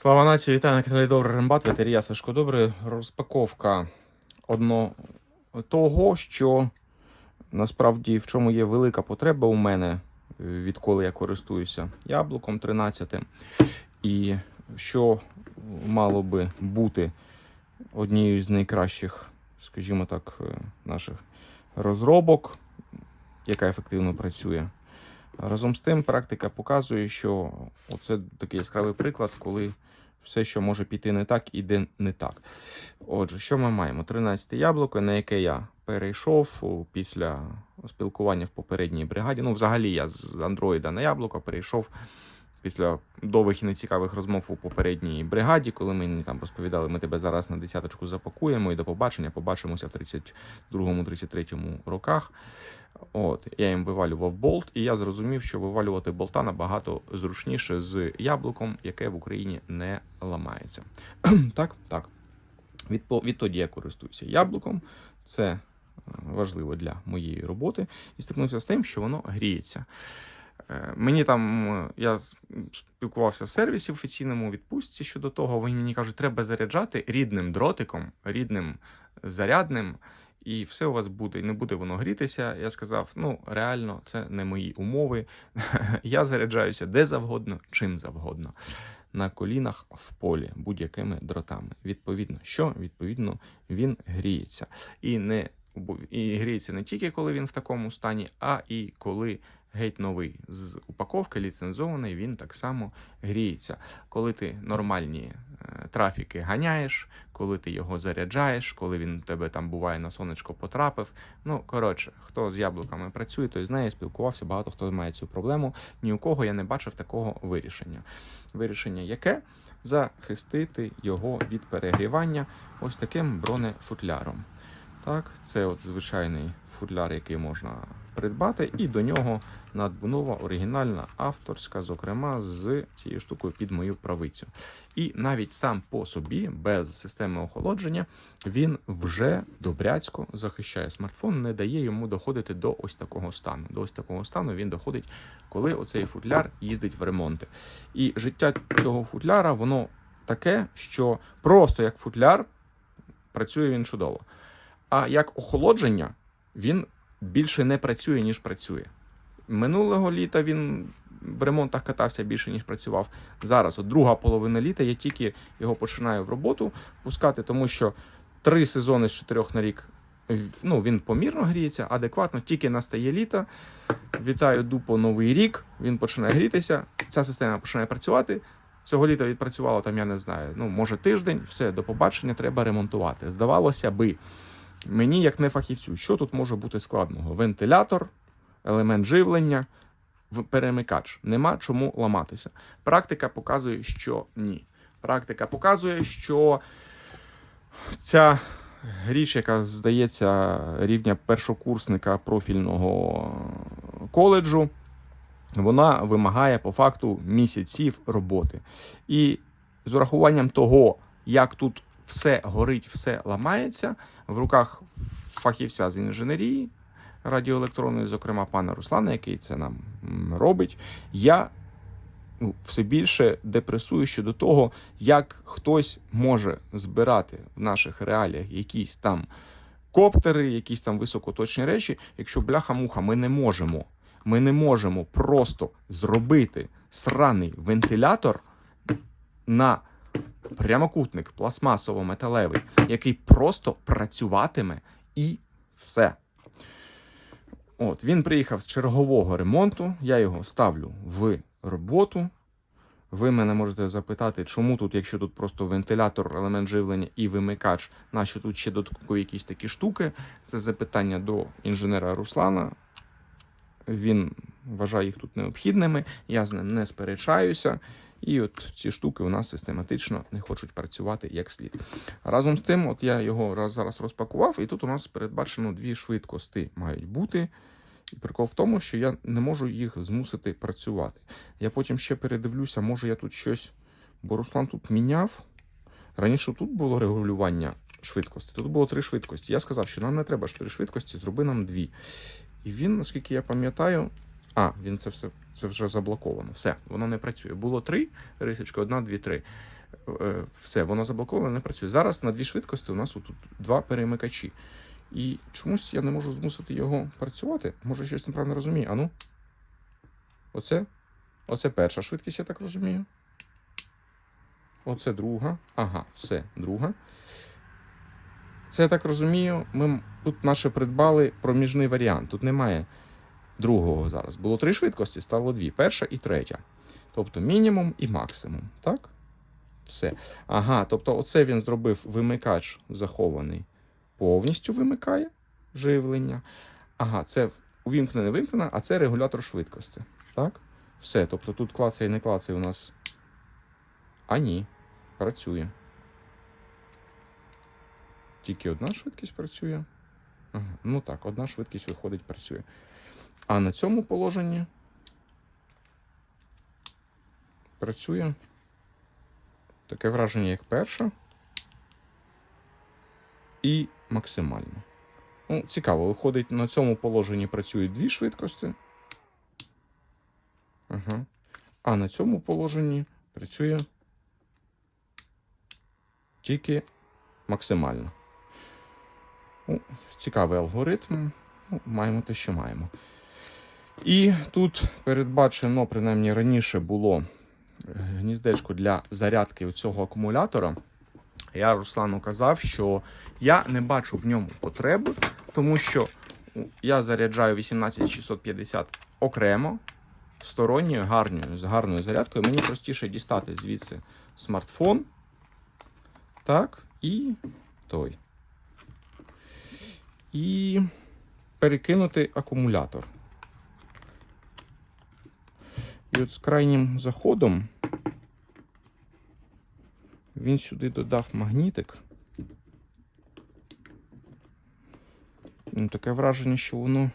Слава нації, вітаю на каналі Добрий Рембат, ветерія Сашко Добрий. Розпаковка одно того, що насправді в чому є велика потреба у мене, відколи я користуюся яблуком 13. І що мало би бути однією з найкращих, скажімо так, е, наших розробок, яка ефективно працює. Разом з тим, практика показує, що це такий яскравий приклад, коли все, що може піти не так, іде не так. Отже, що ми маємо? 13 яблуко, на яке я перейшов після спілкування в попередній бригаді. Ну, взагалі, я з Андроїда на яблуко перейшов після довгих і нецікавих розмов у попередній бригаді, коли мені там розповідали, ми тебе зараз на десяточку запакуємо і до побачення, побачимося в 32-33 роках. От, я їм вивалював болт, і я зрозумів, що вивалювати болта набагато зручніше з яблуком, яке в Україні не ламається. так, так. Відтоді я користуюся яблуком. Це е, важливо для моєї роботи. І стикнувся з тим, що воно гріється. Е, Мені там я спілкувався в сервісі офіційному відпустці щодо того. Вони мені кажуть, треба заряджати рідним дротиком, рідним зарядним, і все у вас буде. І не буде воно грітися. Я сказав: ну реально, це не мої умови. Я заряджаюся де завгодно, чим завгодно. На колінах в полі будь-якими дротами. Відповідно, що відповідно він гріється. І не і гріється не тільки коли він в такому стані, а і коли геть новий з упаковки ліцензований, він так само гріється. Коли ти нормальні е, трафіки ганяєш, коли ти його заряджаєш, коли він тебе там буває на сонечко потрапив. Ну коротше, хто з яблуками працює, той знає, спілкувався. Багато хто має цю проблему. Ні у кого я не бачив такого вирішення. Вирішення яке? Захистити його від перегрівання ось таким бронефутляром. Так, це от звичайний футляр, який можна придбати, і до нього надбунова оригінальна авторська, зокрема з цією штукою під мою правицю. І навіть сам по собі, без системи охолодження, він вже добряцько захищає смартфон, не дає йому доходити до ось такого стану. До ось такого стану він доходить, коли оцей футляр їздить в ремонти. І життя цього футляра, воно таке, що просто як футляр працює він чудово. А як охолодження, він більше не працює, ніж працює. Минулого літа він в ремонтах катався більше, ніж працював. Зараз, от друга половина літа, я тільки його починаю в роботу пускати, тому що три сезони з чотирьох на рік ну, він помірно гріється, адекватно, тільки настає літо. Вітаю дупо новий рік. Він починає грітися, ця система починає працювати. Цього літа відпрацювало там, я не знаю, ну може тиждень, все, до побачення, треба ремонтувати. Здавалося би, мені, як не фахівцю, що тут може бути складного? Вентилятор, елемент живлення, перемикач. Нема чому ламатися. Практика показує, що ні. Практика показує, що ця річ, яка здається рівня першокурсника профільного коледжу, вона вимагає по факту місяців роботи. І з урахуванням того, як тут все горить, все ламається, в руках фахівця з інженерії радіоелектронної, зокрема пана Руслана, який це нам робить, я ну, все більше депресую щодо того, як хтось може збирати в наших реаліях якісь там коптери, якісь там високоточні речі, якщо бляха-муха, ми не можемо. Ми не можемо просто зробити сраний вентилятор на прямокутник пластмасово-металевий, який просто працюватиме і все. От, він приїхав з чергового ремонту, я його ставлю в роботу. Ви мене можете запитати, чому тут, якщо тут просто вентилятор, елемент живлення і вимикач, нащо тут ще додаткові якісь такі штуки? Це запитання до інженера Руслана. Він вважає їх тут необхідними, я з ним не сперечаюся. І от ці штуки у нас систематично не хочуть працювати як слід. Разом з тим, от я його зараз розпакував, і тут у нас передбачено дві швидкості мають бути. І прикол в тому, що я не можу їх змусити працювати. Я потім ще передивлюся, може я тут щось. Бо Руслан тут міняв. Раніше тут було регулювання швидкості. Тут було три швидкості. Я сказав, що нам не треба три швидкості, зроби нам дві. І він, наскільки я пам'ятаю, А, він це все це вже заблоковано. Все, воно не працює. Було три рисочки, одна, дві, три. Е, Все, воно заблоковано, не працює. Зараз на дві швидкості у нас тут два перемикачі. І чомусь я не можу змусити його працювати. Може, щось неправильно розумію. Ану. Оце. Оце перша швидкість, я так розумію. Оце друга. Ага, все, друга. Це я так розумію. Ми тут наше придбали проміжний варіант. Тут немає другого зараз. Було три швидкості, стало дві. Перша і третя. Тобто мінімум і максимум. Так? Все. Ага, тобто, оце він зробив вимикач захований. Повністю вимикає живлення. Ага, це увімкнене вимкнене, а це регулятор швидкості. Так? Все. Тобто тут клацає, не клацає у нас. А ні, працює. Тільки одна швидкість працює. Ага, ну так, одна швидкість виходить, працює. А на цьому положенні працює таке враження, як перша. І максимально. Ну, цікаво, виходить, на цьому положенні працюють дві швидкості. Ага. А на цьому положенні працює тільки максимально. Ну, цікавий алгоритм. Ну, маємо те, що маємо. І тут передбачено, принаймні раніше було е, гніздечко для зарядки цього акумулятора. Я Руслану казав, що я не бачу в ньому потреби, тому що я заряджаю 18650 окремо, сторонньою, гарною, з гарною зарядкою. Мені простіше дістати звідси смартфон. Так, і той. І перекинути акумулятор. І от з крайнім заходом він сюди додав магнітик. Ну, таке враження, що воно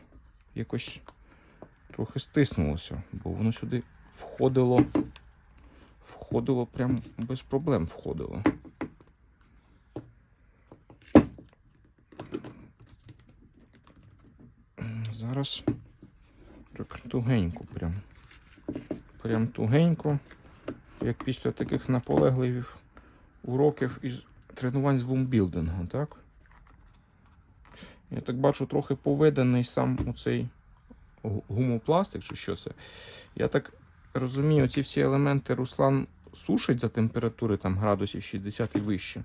якось трохи стиснулося, бо воно сюди входило, входило прям без проблем входило. Зараз так тугенько прям. Прям тугенько, як після таких наполегливих уроків із тренувань з вумбілдингу, так? Я так бачу, трохи поведений сам оцей гумопластик, чи що це. Я так розумію, ці всі елементи Руслан сушить за температури там градусів 60 і вище.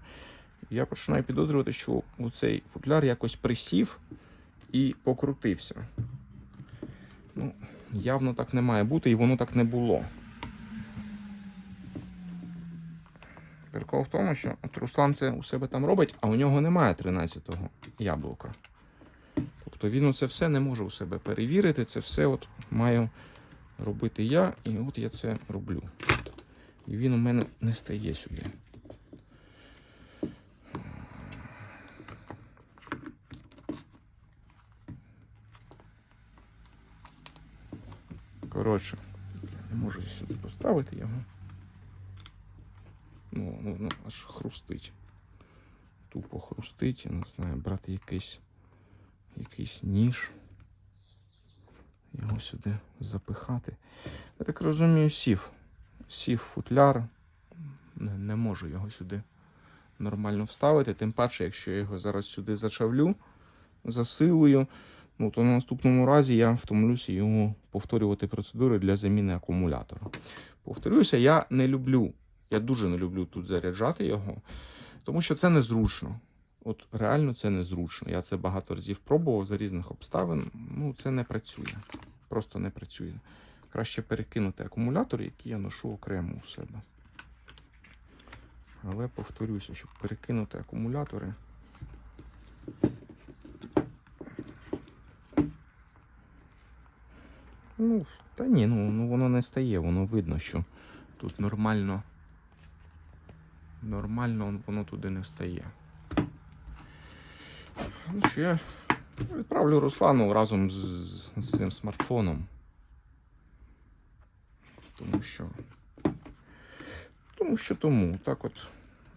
Я починаю підозрювати, що цей футляр якось присів і покрутився. Ну, явно так не має бути, і воно так не було. Прикол в тому, що от Руслан це у себе там робить, а у нього немає 13-го яблука. Тобто він це все не може у себе перевірити, це все от маю робити я, і от я це роблю. І він у мене не стає сюди. Коротше, я не можу сюди поставити його. Ну, ну, ну аж хрустить. Тупо хрустить, я не знаю, брати якийсь, якийсь ніж. Його сюди запихати. Я так розумію, сів. Сів футляр. Не, не можу його сюди нормально вставити. Тим паче, якщо я його зараз сюди зачавлю, засилую, ну, то на наступному разі я втомлюся його повторювати процедури для заміни акумулятора. Повторюся, я не люблю, я дуже не люблю тут заряджати його, тому що це незручно. От реально це незручно. Я це багато разів пробував за різних обставин. Ну, це не працює. Просто не працює. Краще перекинути акумулятор, який я ношу окремо у себе. Але повторюся, щоб перекинути акумулятори. Ну, та ні, ну, ну воно не стає, воно видно, що тут нормально. Нормально воно туди не встає. Ну що я відправлю Руслану разом з, з цим смартфоном. Тому що. Тому що тому. Так от,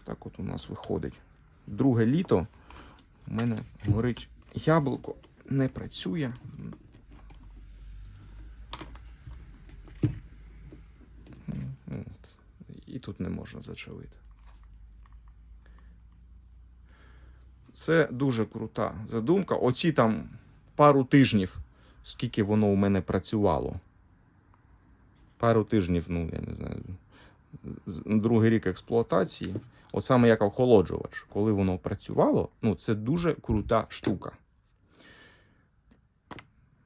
так от у нас виходить. Друге літо. У мене горить яблуко, не працює. Тут не можна зачавити. Це дуже крута задумка. Оці там пару тижнів, скільки воно у мене працювало. Пару тижнів, ну, я не знаю, другий рік експлуатації. От саме як охолоджувач, коли воно працювало, ну, це дуже крута штука.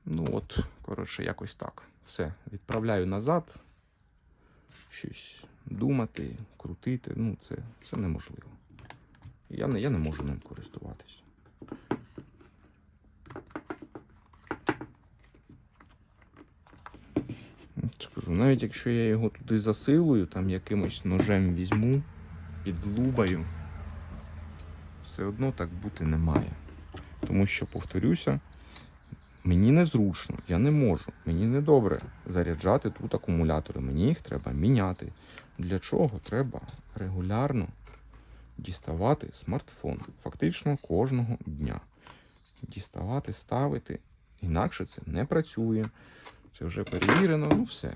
Ну, от, коротше, якось так. Все, відправляю назад. Щось думати, крутити. Ну, це, це неможливо. Я не, я не можу ним користуватись. Скажу, навіть якщо я його туди засилую, там якимось ножем візьму, підлубаю, все одно так бути не має. Тому що, повторюся, мені незручно, я не можу. Мені недобре заряджати тут акумулятори. Мені їх треба міняти. Для чого треба регулярно діставати смартфон. Фактично кожного дня. Діставати, ставити. Інакше це не працює. Це вже перевірено. Ну, все.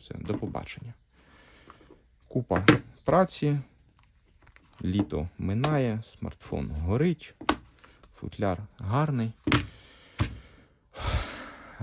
Все, до побачення. Купа праці. Літо минає, смартфон горить, футляр гарний.